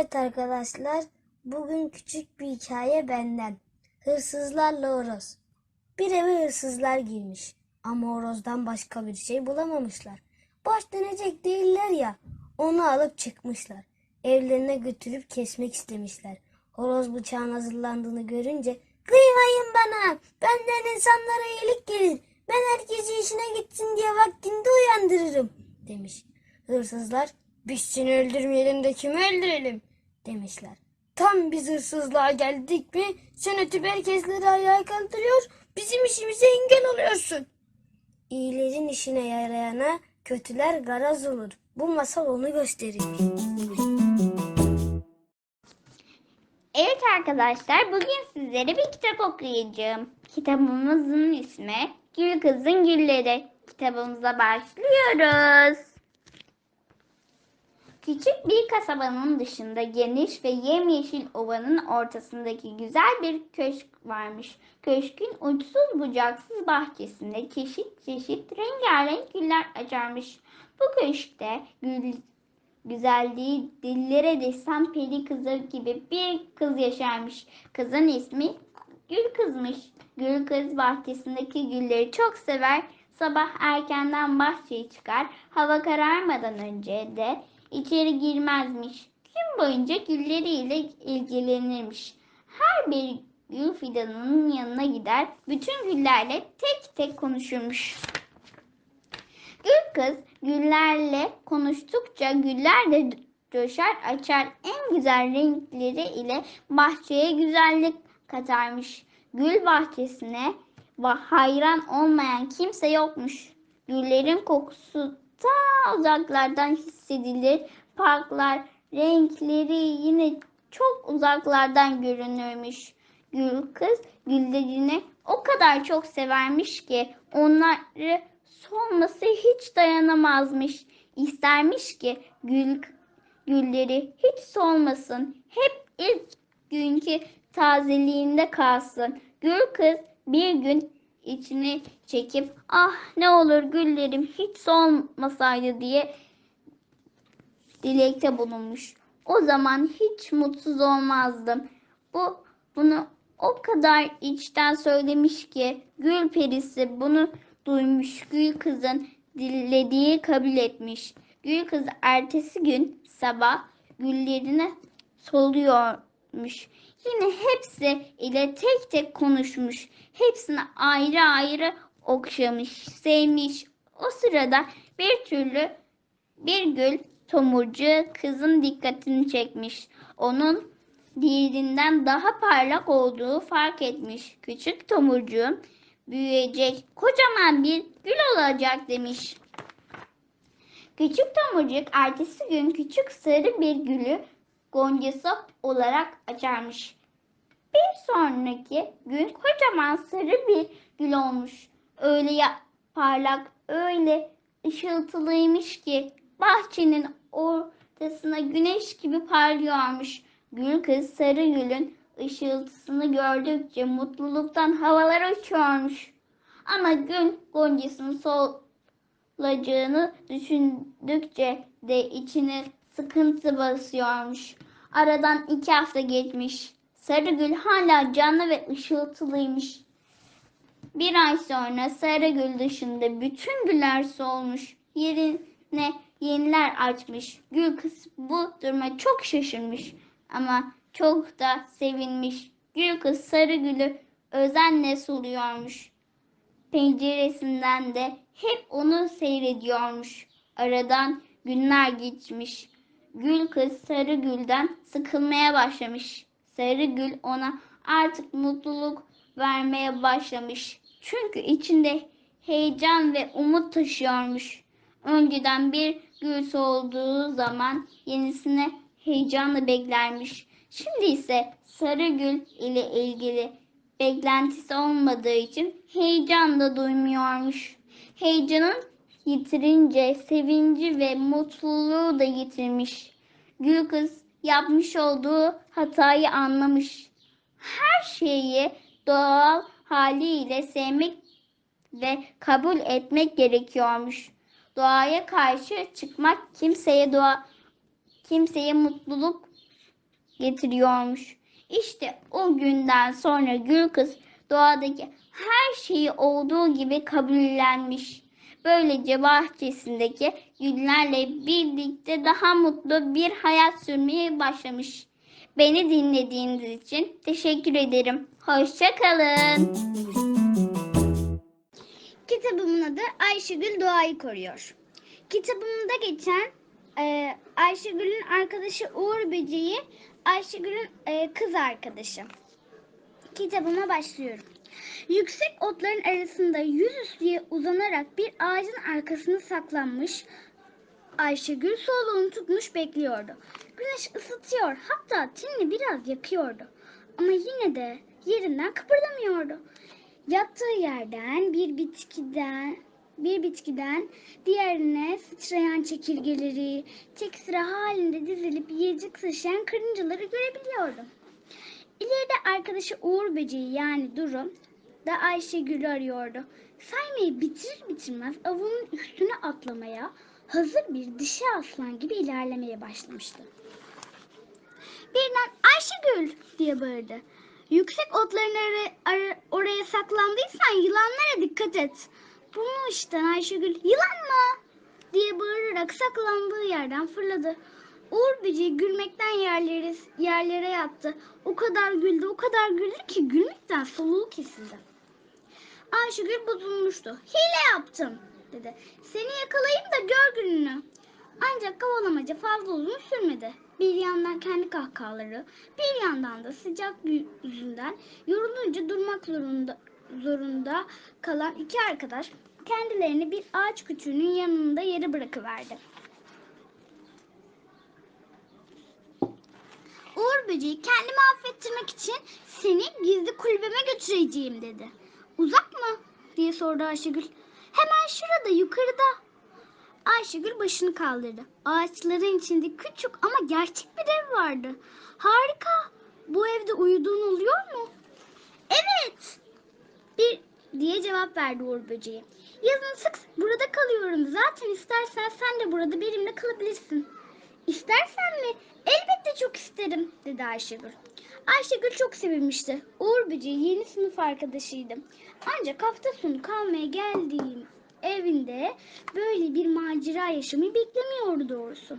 Evet arkadaşlar, bugün küçük bir hikaye benden. Hırsızlarla horoz. Bir eve hırsızlar girmiş ama horozdan başka bir şey bulamamışlar. Baş dönecek değiller ya, onu alıp çıkmışlar. Evlerine götürüp kesmek istemişler. Horoz bıçağın hazırlandığını görünce kıymayın bana, benden insanlara iyilik gelir. Ben herkesi işine gitsin diye vaktinde uyandırırım demiş. Hırsızlar biz seni öldürmeyelim de kimi öldürelim demişler. Tam biz hırsızlığa geldik mi sen ötüp herkesleri ayağa kaldırıyor bizim işimize engel oluyorsun. İyilerin işine yarayana kötüler garaz olur. Bu masal onu gösteriyor. Evet arkadaşlar bugün sizlere bir kitap okuyacağım. Kitabımızın ismi Gül Kızın Gülleri. Kitabımıza başlıyoruz. Küçük bir kasabanın dışında geniş ve yemyeşil ovanın ortasındaki güzel bir köşk varmış. Köşkün uçsuz bucaksız bahçesinde çeşit çeşit rengarenk güller açarmış. Bu köşkte gül, güzelliği dillere destan peri kızı gibi bir kız yaşarmış. Kızın ismi Gül kızmış. Gül kız bahçesindeki gülleri çok sever. Sabah erkenden bahçeye çıkar. Hava kararmadan önce de içeri girmezmiş. Gün boyunca gülleriyle ilgilenirmiş. Her bir gül fidanının yanına gider. Bütün güllerle tek tek konuşurmuş. Gül kız güllerle konuştukça güller de coşar açar en güzel renkleri ile bahçeye güzellik katarmış. Gül bahçesine hayran olmayan kimse yokmuş. Güllerin kokusu ta uzaklardan hissedilir. Parklar renkleri yine çok uzaklardan görünürmüş. Gül kız güllerini o kadar çok severmiş ki onları solması hiç dayanamazmış. İstermiş ki gül gülleri hiç solmasın. Hep ilk günkü tazeliğinde kalsın. Gül kız bir gün içini çekip ah ne olur güllerim hiç solmasaydı diye dilekte bulunmuş. O zaman hiç mutsuz olmazdım. Bu bunu o kadar içten söylemiş ki gül perisi bunu duymuş. Gül kızın dilediği kabul etmiş. Gül kız ertesi gün sabah güllerini soluyormuş. Yine hepsi ile tek tek konuşmuş. Hepsini ayrı ayrı okşamış, sevmiş. O sırada bir türlü bir gül tomurcu kızın dikkatini çekmiş. Onun diğerinden daha parlak olduğu fark etmiş. Küçük tomurcuğun büyüyecek, kocaman bir gül olacak demiş. Küçük tomurcuk ertesi gün küçük sarı bir gülü goncası olarak açarmış. Bir sonraki gün kocaman sarı bir gül olmuş. Öyle ya- parlak, öyle ışıltılıymış ki bahçenin ortasına güneş gibi parlıyormuş. Gül kız sarı gülün ışıltısını gördükçe mutluluktan havalara uçuyormuş. Ama gül goncasının solacağını düşündükçe de içine sıkıntı basıyormuş. Aradan iki hafta geçmiş. Sarıgül hala canlı ve ışıltılıymış. Bir ay sonra Sarıgül dışında bütün güller solmuş. Yerine yeniler açmış. Gül kız bu duruma çok şaşırmış. Ama çok da sevinmiş. Gül kız Sarıgül'ü özenle suluyormuş. Penceresinden de hep onu seyrediyormuş. Aradan günler geçmiş. Gül kız sarı gülden sıkılmaya başlamış. Sarı gül ona artık mutluluk vermeye başlamış. Çünkü içinde heyecan ve umut taşıyormuş. Önceden bir gül solduğu zaman yenisine heyecanla beklermiş. Şimdi ise sarı gül ile ilgili beklentisi olmadığı için heyecan da duymuyormuş. Heyecanın yitirince sevinci ve mutluluğu da yitirmiş. Gül kız yapmış olduğu hatayı anlamış. Her şeyi doğal haliyle sevmek ve kabul etmek gerekiyormuş. Doğaya karşı çıkmak kimseye doğa kimseye mutluluk getiriyormuş. İşte o günden sonra Gül kız doğadaki her şeyi olduğu gibi kabullenmiş. Böylece bahçesindeki güllerle birlikte daha mutlu bir hayat sürmeye başlamış. Beni dinlediğiniz için teşekkür ederim. Hoşçakalın. Kitabımın adı Ayşegül Doğayı Koruyor. Kitabımda geçen e, Ayşegül'ün arkadaşı Uğur Böceği, Ayşegül'ün e, kız arkadaşı. Kitabıma başlıyorum. Yüksek otların arasında yüzüstüye uzanarak bir ağacın arkasına saklanmış Ayşegül soluğunu tutmuş bekliyordu. Güneş ısıtıyor hatta tenini biraz yakıyordu. Ama yine de yerinden kıpırdamıyordu. Yattığı yerden bir bitkiden bir bitkiden diğerine sıçrayan çekirgeleri, tek sıra halinde dizilip yiyecek taşıyan karıncaları görebiliyordu. İleride arkadaşı Uğur Böceği yani Duru da Ayşegül'ü arıyordu. Saymayı bitirir bitirmez avının üstüne atlamaya, hazır bir dişi aslan gibi ilerlemeye başlamıştı. Birden Ayşegül diye bağırdı. Yüksek otların ara- ara- oraya saklandıysan yılanlara dikkat et. Bunu işten Ayşegül yılan mı? diye bağırarak saklandığı yerden fırladı. Uğur Böceği gülmekten yerlere, yerlere yattı. O kadar güldü, o kadar güldü ki gülmekten soluğu kesildi. Ayşegül bozulmuştu. Hile yaptım dedi. Seni yakalayayım da gör gününü. Ancak kovalamaca fazla uzun sürmedi. Bir yandan kendi kahkahaları, bir yandan da sıcak yüzünden yorulunca durmak zorunda zorunda kalan iki arkadaş kendilerini bir ağaç kütüğünün yanında yere bırakıverdi. Uğur böceği kendimi affettirmek için seni gizli kulübeme götüreceğim dedi. Uzak mı? diye sordu Ayşegül. Hemen şurada yukarıda. Ayşegül başını kaldırdı. Ağaçların içinde küçük ama gerçek bir ev vardı. Harika. Bu evde uyuduğun oluyor mu? Evet. Bir diye cevap verdi Uğur böceği. Yazın sık burada kalıyorum. Zaten istersen sen de burada benimle kalabilirsin. İstersen mi? Elbette çok isterim dedi Ayşegül. Ayşegül çok sevinmişti. Uğur Böceği yeni sınıf arkadaşıydı. Ancak hafta sonu kalmaya geldiğim evinde böyle bir macera yaşamayı beklemiyordu doğrusu.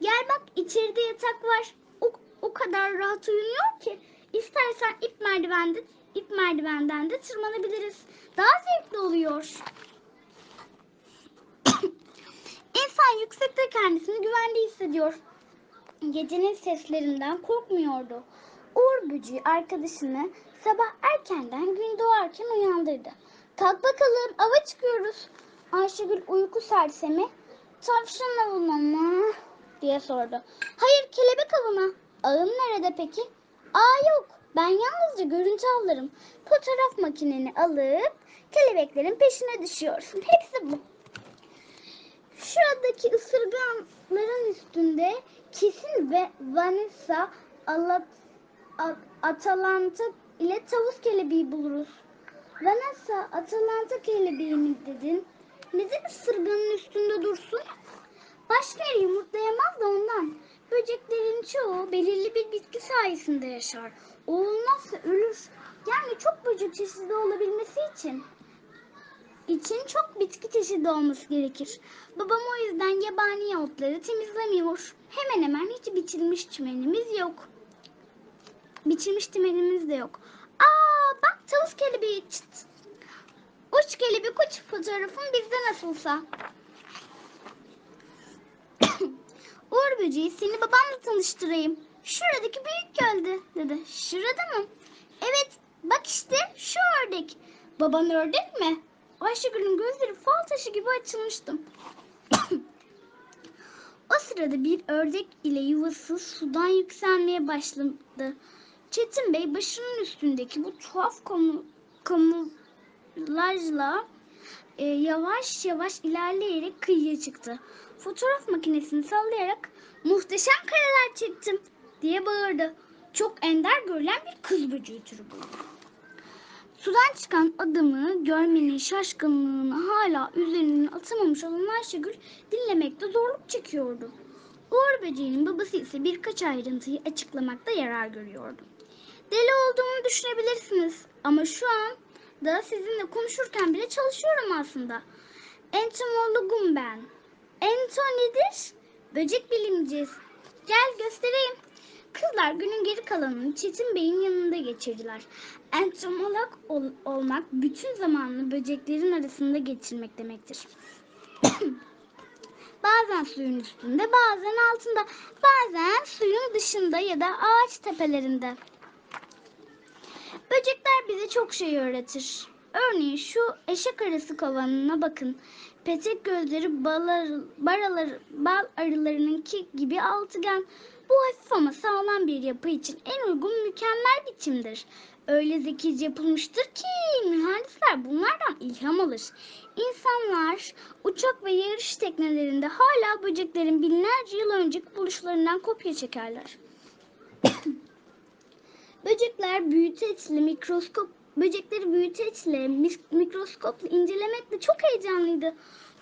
Gel bak içeride yatak var. O, o kadar rahat uyunuyor ki. İstersen ip merdivende ip merdivenden de tırmanabiliriz. Daha zevkli oluyor. İnsan yüksekte kendisini güvende hissediyor. Gecenin seslerinden korkmuyordu. Uğur böceği arkadaşını sabah erkenden gün doğarken uyandırdı. Kalk bakalım ava çıkıyoruz. Ayşegül uyku sersemi tavşan avına mı diye sordu. Hayır kelebek avına. Ağın nerede peki? Aa yok ben yalnızca görüntü avlarım. Fotoğraf makineni alıp kelebeklerin peşine düşüyorsun. Hepsi bu. Şuradaki ısırganların üstünde kesin ve Vanessa Alat, Atalanta ile tavus kelebeği buluruz. Vanessa Atalanta kelebeği mi dedin? Neden ısırganın üstünde dursun? Başka yere yumurtlayamaz da ondan. Böceklerin çoğu belirli bir bitki sayesinde yaşar. Olmazsa ölür. Yani çok böcek çeşidi olabilmesi için için çok bitki çeşidi olması gerekir. Babam o yüzden yabani otları temizlemiyor. Hemen hemen hiç biçilmiş çimenimiz yok. Biçilmiş çimenimiz de yok. Aa bak tavus kelebeği çıt. Uç kelebek uç fotoğrafın bizde nasılsa. Uğur böceği seni babamla tanıştırayım. Şuradaki büyük gölde dedi. Şurada mı? Evet bak işte şu ördek. Baban ördek mi? Ayşegül'ün gözleri fal taşı gibi açılmıştı. o sırada bir ördek ile yuvası sudan yükselmeye başladı. Çetin Bey başının üstündeki bu tuhaf kamu, kamuflajla e, yavaş yavaş ilerleyerek kıyıya çıktı. Fotoğraf makinesini sallayarak muhteşem kareler çektim diye bağırdı. Çok ender görülen bir kız böceği türü bu. Sudan çıkan adamı görmenin şaşkınlığını hala üzerinden atamamış olan Ayşegül dinlemekte zorluk çekiyordu. Uğur böceğinin babası ise birkaç ayrıntıyı açıklamakta yarar görüyordu. Deli olduğumu düşünebilirsiniz ama şu an da sizinle konuşurken bile çalışıyorum aslında. Entomologum ben. Ento nedir? Böcek bilimcisi. Gel göstereyim. Kızlar günün geri kalanını Çetin Bey'in yanında geçirdiler. Entomolog ol- olmak bütün zamanını böceklerin arasında geçirmek demektir. bazen suyun üstünde, bazen altında, bazen suyun dışında ya da ağaç tepelerinde. Böcekler bize çok şey öğretir. Örneğin şu eşek arısı kovanına bakın. Petek gözleri balar, baralar, bal arılarınınki gibi altıgen. Bu hafif ama sağlam bir yapı için en uygun mükemmel biçimdir. Öyle zekice yapılmıştır ki mühendisler bunlardan ilham alır. İnsanlar uçak ve yarış teknelerinde hala böceklerin binlerce yıl önceki buluşlarından kopya çekerler. Böcekler büyüteçle mikroskop böcekleri büyüteçle mikroskopla incelemekle çok heyecanlıydı.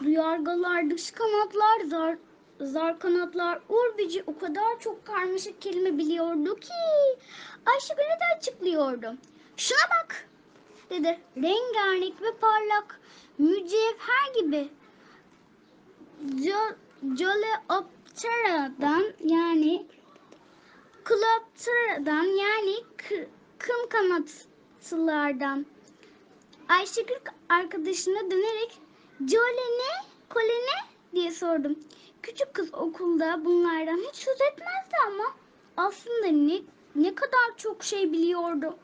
Duyargalar, dış kanatlar, zar, zar kanatlar, uğur böceği o kadar çok karmaşık kelime biliyordu ki Ayşegül'e de açıklıyordu. Şuna bak dedi. Rengarenk ve parlak, mücevher gibi. Coleoptera'dan yani Kloptera'dan yani kı- kım kanatlılardan. Ayşegül arkadaşına dönerek Jole ne? Kole ne? diye sordum. Küçük kız okulda bunlardan hiç söz etmezdi ama aslında ne, ne kadar çok şey biliyordu.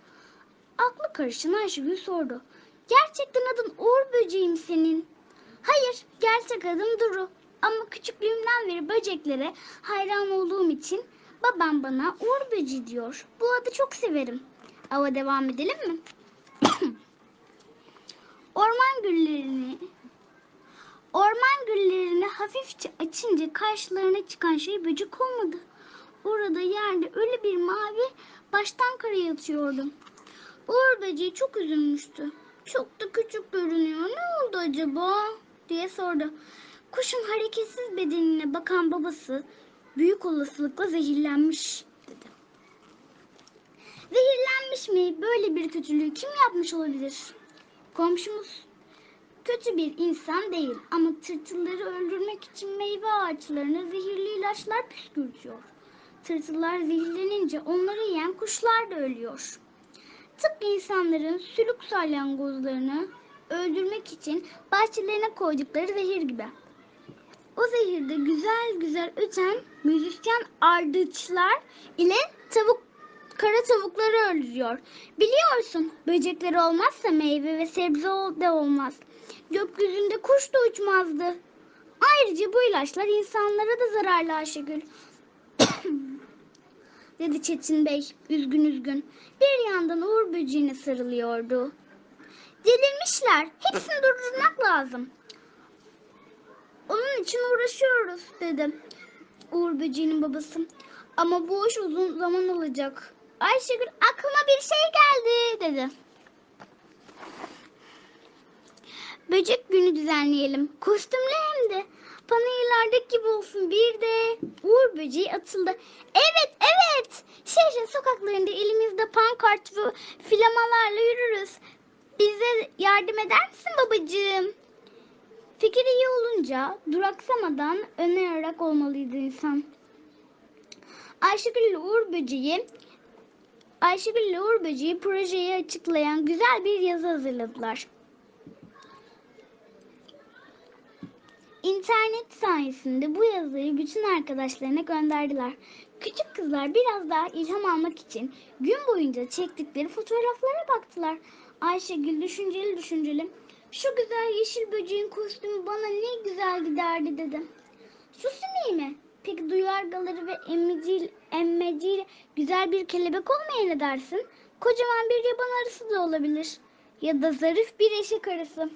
Aklı karışan Ayşegül sordu. Gerçekten adın Uğur böceği senin? Hayır, gerçek adım Duru. Ama küçüklüğümden beri böceklere hayran olduğum için babam bana Uğur böceği diyor. Bu adı çok severim. Ava devam edelim mi? Orman güllerini Orman güllerini hafifçe açınca karşılarına çıkan şey böcek olmadı. Orada yerde öyle bir mavi baştan kara yatıyordu. Uğur böceği çok üzülmüştü. Çok da küçük görünüyor. Ne oldu acaba? diye sordu. Kuşun hareketsiz bedenine bakan babası büyük olasılıkla zehirlenmiş dedi. Zehirlenmiş mi? Böyle bir kötülüğü kim yapmış olabilir? Komşumuz kötü bir insan değil ama tırtılları öldürmek için meyve ağaçlarına zehirli ilaçlar püskürtüyor. Tırtıllar zehirlenince onları yiyen kuşlar da ölüyor. Tıpkı insanların sülük salyangozlarını öldürmek için bahçelerine koydukları zehir gibi. O zehirde güzel güzel öten müzisyen ardıçlar ile tavuk kara tavukları öldürüyor. Biliyorsun böcekler olmazsa meyve ve sebze de olmaz. Gökyüzünde kuş da uçmazdı. Ayrıca bu ilaçlar insanlara da zararlı Ayşegül. dedi Çetin Bey üzgün üzgün. Bir yandan Uğur böceğine sarılıyordu. Delirmişler. Hepsini durdurmak lazım. Onun için uğraşıyoruz dedi Uğur böceğinin babası. Ama bu iş uzun zaman alacak. Ayşegül aklıma bir şey geldi dedi. Böcek günü düzenleyelim. Kostümlü hem de. Panayırlardaki gibi olsun. Bir de Uğur böceği atıldı. Evet evet. Şehrin sokaklarında elimizde pankart ve flamalarla yürürüz. Bize yardım eder misin babacığım? Fikir iyi olunca duraksamadan öne yarak olmalıydı insan. Ayşegül ile Uğur Böceği Ayşegül ile Uğur Böceği projeyi açıklayan güzel bir yazı hazırladılar. İnternet sayesinde bu yazıyı bütün arkadaşlarına gönderdiler. Küçük kızlar biraz daha ilham almak için gün boyunca çektikleri fotoğraflara baktılar. Ayşegül düşünceli düşünceli şu güzel yeşil böceğin kostümü bana ne güzel giderdi dedi. Su sineği mi? Peki duyargaları ve emmeciyle, emmeciyle güzel bir kelebek olmaya ne dersin? Kocaman bir yaban arısı da olabilir. Ya da zarif bir eşek arısı.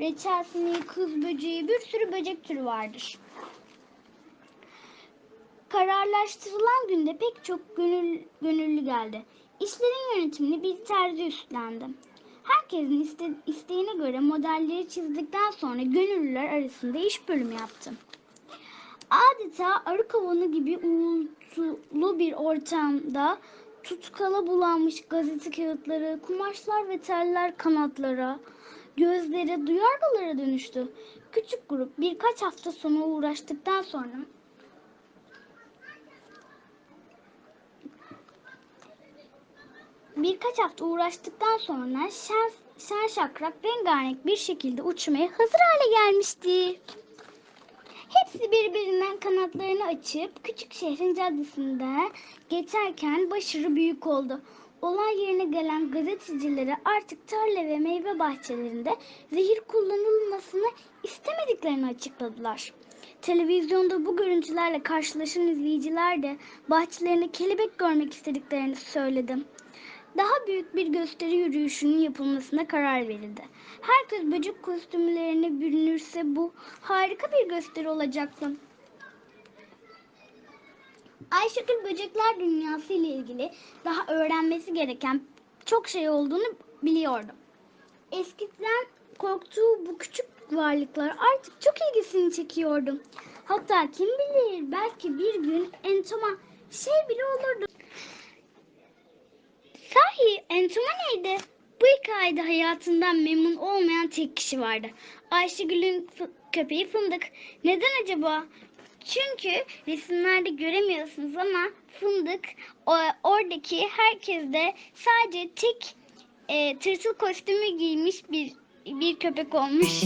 Reçel sineği, kız böceği, bir sürü böcek türü vardır. Kararlaştırılan günde pek çok gönül, gönüllü geldi. İşlerin yönetimini bir terzi üstlendi. Herkesin iste- isteğine göre modelleri çizdikten sonra gönüllüler arasında iş bölümü yaptım. Adeta arı kovanı gibi uğultulu bir ortamda tutkala bulanmış gazete kağıtları, kumaşlar ve teller kanatlara, gözlere, duyargalara dönüştü. Küçük grup birkaç hafta sonra uğraştıktan sonra birkaç hafta uğraştıktan sonra şen, şen şakrak rengarenk bir şekilde uçmaya hazır hale gelmişti. Hepsi birbirinden kanatlarını açıp küçük şehrin caddesinde geçerken başarı büyük oldu. Olay yerine gelen gazetecilere artık tarla ve meyve bahçelerinde zehir kullanılmasını istemediklerini açıkladılar. Televizyonda bu görüntülerle karşılaşan izleyiciler de bahçelerine kelebek görmek istediklerini söyledi. Daha büyük bir gösteri yürüyüşünün yapılmasına karar verildi. Herkes böcek kostümlerine bürünürse bu harika bir gösteri olacaktı. Ayşegül böcekler dünyası ile ilgili daha öğrenmesi gereken çok şey olduğunu biliyordu. Eskiden korktuğu bu küçük varlıklar artık çok ilgisini çekiyordu. Hatta kim bilir belki bir gün Entoma şey bile olurdu. Sahi Entoma neydi? Bu hikayede hayatından memnun olmayan tek kişi vardı. Ayşegül'ün köpeği Fındık. Neden acaba? Çünkü resimlerde göremiyorsunuz ama Fındık o, oradaki herkes de sadece tek e, tırtıl kostümü giymiş bir bir köpek olmuş.